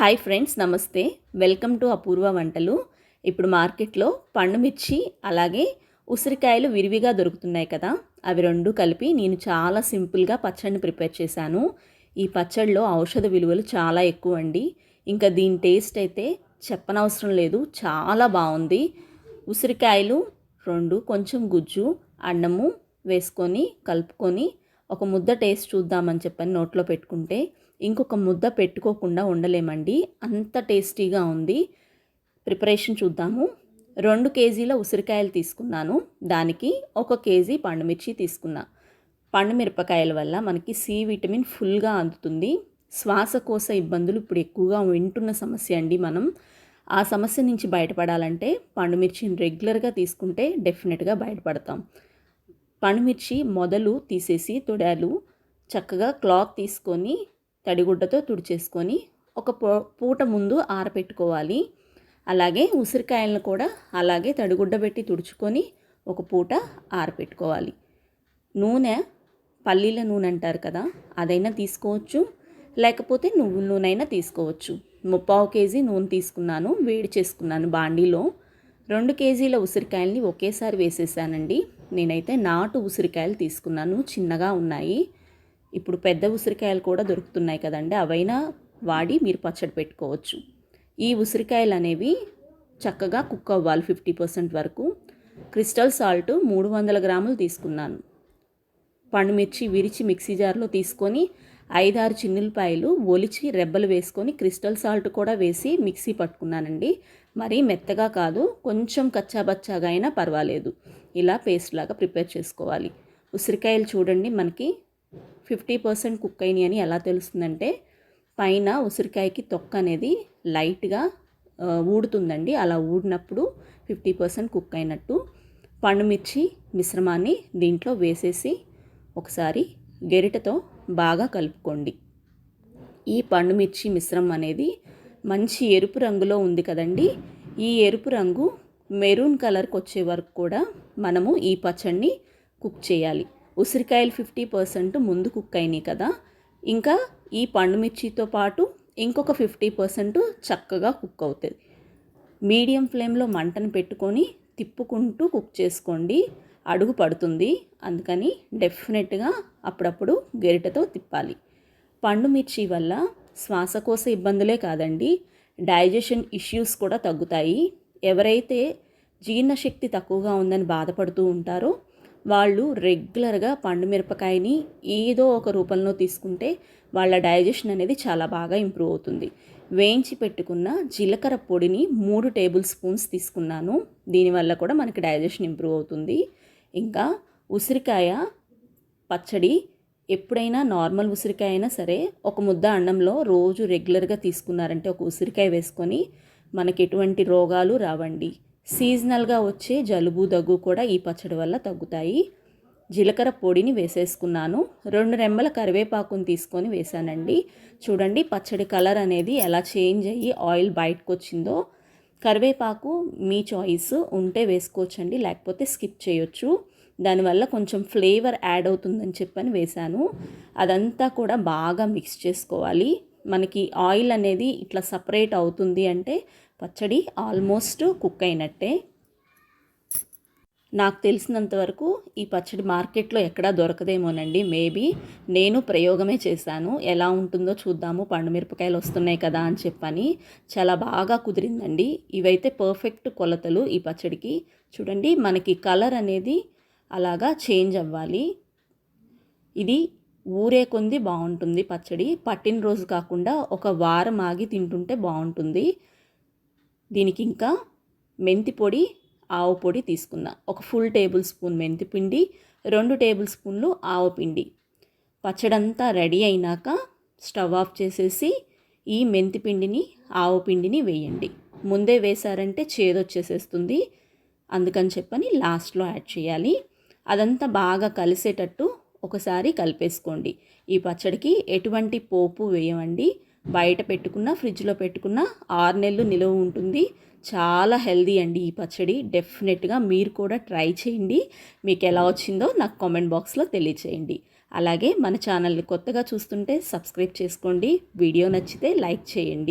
Hi friends నమస్తే. Welcome to Apoorva వంటలు. ఇప్పుడు మార్కెట్లో పండుమిర్చి అలాగే ఉసిరికాయలు విరివిగా దొరుకుతున్నాయి కదా. అవి రెండు కలిపి నేను చాలా సింపుల్గా పచ్చడిని ప్రిపేర్ చేశాను. ఈ పచ్చడిలో ఔషధ విలువలు చాలా ఎక్కువ అండి. ఇంకా దీని టేస్ట్ అయితే చెప్పనవసరం లేదు. చాలా బాగుంది. ఉసిరికాయలు రెండు కొంచెం గుజ్జు అన్నము వేసుకొని కలుపుకొని ఒక ముద్ద టేస్ట్ చూద్దామని చెప్పని నోట్లో పెట్టుకుంటే ఇంకొక ముద్ద పెట్టుకోకుండా ఉండలేమండి. అంత టేస్టీగా ఉంది. ప్రిపరేషన్ చూద్దాము. రెండు కేజీల ఉసిరికాయలు తీసుకున్నాను. దానికి ఒక కేజీ పండుమిర్చి తీసుకున్నా. పండు మిరపకాయల వల్ల మనకి సి విటమిన్ ఫుల్గా అందుతుంది. శ్వాసకోశ ఇబ్బందులు ఇప్పుడు ఎక్కువగా వింటున్న సమస్య అండి మనం. ఆ సమస్య నుంచి బయటపడాలంటే పండుమిర్చిని రెగ్యులర్గా తీసుకుంటే డెఫినెట్గా బయటపడతాం. పండుమిర్చి మొదలు తీసేసి తొడాలు చక్కగా క్లాత్ తీసుకొని తడిగుడ్డతో తుడిచేసుకొని ఒక పూట ముందు ఆరపెట్టుకోవాలి. అలాగే ఉసిరికాయలను కూడా అలాగే తడిగుడ్డ పెట్టి తుడుచుకొని ఒక పూట ఆరపెట్టుకోవాలి. నూనె పల్లీల నూనె అంటారు కదా అదైనా తీసుకోవచ్చు. లేకపోతే నువ్వుల నూనె అయినా తీసుకోవచ్చు. ముప్పావు కేజీ నూనె తీసుకున్నాను వేడి చేసుకున్నాను బాండీలో. రెండు కేజీల ఉసిరికాయలని ఒకేసారి వేసేసానండి. నేనైతే నాటు ఉసిరికాయలు తీసుకున్నాను చిన్నగా ఉన్నాయి. ఇప్పుడు పెద్ద ఉసిరికాయలు కూడా దొరుకుతున్నాయి కదండి. అవైనా వాడి మీరు పచ్చడి పెట్టుకోవచ్చు. ఈ ఉసిరికాయలు అనేవి చక్కగా కుక్ అవ్వాలి ఫిఫ్టీ పర్సెంట్ వరకు. క్రిస్టల్ సాల్ట్ మూడు వందల గ్రాములు తీసుకున్నాను. పండుమిర్చి విరిచి మిక్సీ జార్లో తీసుకొని ఐదారు చిన్నులపాయలు ఒలిచి రెబ్బలు వేసుకొని క్రిస్టల్ సాల్ట్ కూడా వేసి మిక్సీ పట్టుకున్నానండి. మరీ మెత్తగా కాదు కొంచెం కచ్చాబచ్చాగా అయినా పర్వాలేదు. ఇలా పేస్ట్ లాగా ప్రిపేర్ చేసుకోవాలి. ఉసిరికాయలు చూడండి మనకి ఫిఫ్టీ పర్సెంట్ కుక్ అయినాయి అని ఎలా తెలుస్తుందంటే పైన ఉసిరికాయకి తొక్క అనేది లైట్గా ఊడుతుందండి. అలా ఊడినప్పుడు ఫిఫ్టీ పర్సెంట్ కుక్ అయినట్టు పండుమిర్చి మిశ్రమాన్ని దీంట్లో వేసేసి ఒకసారి గెరిటతో బాగా కలుపుకోండి. ఈ పండుమిర్చి మిశ్రమం అనేది మంచి ఎరుపు రంగులో ఉంది కదండి. ఈ ఎరుపు రంగు మెరూన్ కలర్కి వచ్చే వరకు కూడా మనము ఈ పచ్చడిని కుక్ చేయాలి. ఉసిరికాయలు ఫిఫ్టీ పర్సెంట్ ముందు కుక్ అయినాయి కదా. ఇంకా ఈ పండుమిర్చితో పాటు ఇంకొక ఫిఫ్టీ పర్సెంట్ చక్కగా కుక్ అవుతుంది మీడియం ఫ్లేమ్లో మంటను పెట్టుకొని తిప్పుకుంటూ కుక్ చేసుకోండి. అడుగు పడుతుంది. అందుకని డెఫినెట్గా అప్పుడప్పుడు గెరిటతో తిప్పాలి. పండు మిర్చి వల్ల శ్వాసకోశ ఇబ్బందులే కాదండి. డైజెషన్ ఇష్యూస్ కూడా తగ్గుతాయి. ఎవరైతే జీర్ణశక్తి తక్కువగా ఉందని బాధపడుతూ ఉంటారో వాళ్ళు రెగ్యులర్గా పండు మిరపకాయని ఏదో ఒక రూపంలో తీసుకుంటే వాళ్ళ డైజెషన్ అనేది చాలా బాగా ఇంప్రూవ్ అవుతుంది. వేయించి పెట్టుకున్న జీలకర్ర పొడిని మూడు టేబుల్ స్పూన్స్ తీసుకున్నాను. దీనివల్ల కూడా మనకి డైజెషన్ ఇంప్రూవ్ అవుతుంది. ఇంకా ఉసిరికాయ పచ్చడి ఎప్పుడైనా నార్మల్ ఉసిరికాయ అయినా సరే ఒక ముద్ద అన్నంలో రోజు రెగ్యులర్గా తీసుకున్నారంటే ఒక ఉసిరికాయ వేసుకొని మనకి ఎటువంటి రోగాలు రావండి. సీజనల్గా వచ్చే జలుబు దగ్గు కూడా ఈ పచ్చడి వల్ల తగ్గుతాయి. జీలకర్ర పొడిని వేసేసుకున్నాను. రెండు రెమ్మల కరివేపాకుని తీసుకొని వేసానండి చూడండి పచ్చడి కలర్ అనేది ఎలా చేంజ్ అయ్యి ఆయిల్ బయటకు వచ్చిందో కరివేపాకు మీ చాయిస్ ఉంటే వేసుకోవచ్చండి లేకపోతే స్కిప్ చేయొచ్చు. దానివల్ల కొంచెం ఫ్లేవర్ యాడ్ అవుతుందని చెప్పని వేశాను. అదంతా కూడా బాగా మిక్స్ చేసుకోవాలి. మనకి ఆయిల్ అనేది ఇట్లా సపరేట్ అవుతుంది అంటే పచ్చడి ఆల్మోస్ట్ కుక్ అయినట్టే. నాకు తెలిసినంత వరకు ఈ పచ్చడి మార్కెట్లో ఎక్కడా దొరకదేమోనండి. మేబీ నేను ప్రయోగమే చేశాను. ఎలా ఉంటుందో చూద్దాము. పండు మిరపకాయలు వస్తున్నాయి కదా అని చెప్పని చాలా బాగా కుదిరిందండి. ఇవైతే పర్ఫెక్ట్ కొలతలు ఈ పచ్చడికి. చూడండి మనకి కలర్ అనేది అలాగా చేంజ్ అవ్వాలి. ఇది ఊరే కొంది బాగుంటుంది పచ్చడి. పట్టిన రోజు కాకుండా ఒక వారం ఆగి తింటుంటే బాగుంటుంది. దీనికి ఇంకా మెంతి పొడి ఆవు పొడి తీసుకుందాం ఒక ఫుల్ టేబుల్ స్పూన్ మెంతి పిండి రెండు టేబుల్ స్పూన్లు ఆవు పిండి. పచ్చడంతా రెడీ అయినాక స్టవ్ ఆఫ్ చేసేసి ఈ మెంతి పిండిని ఆవు పిండిని వేయండి. ముందే వేశారంటే చేదొచ్చేసేస్తుంది. అందుకని చెప్పని లాస్ట్లో యాడ్ చేయాలి. అదంతా బాగా కలిసేటట్టు ఒకసారి కలిపేసుకోండి. ఈ పచ్చడికి ఎటువంటి పోపు వేయమండి బయట పెట్టుకున్న ఫ్రిడ్జ్లో పెట్టుకున్న ఆరు నెలలు నిలువ ఉంటుంది. చాలా హెల్దీ అండి ఈ పచ్చడి. డెఫినెట్గా మీరు కూడా ట్రై చేయండి. మీకు ఎలా వచ్చిందో నాకు కామెంట్ బాక్స్లో తెలియచేయండి. అలాగే మన ఛానల్ని కొత్తగా చూస్తుంటే సబ్స్క్రైబ్ చేసుకోండి. వీడియో నచ్చితే లైక్ చేయండి.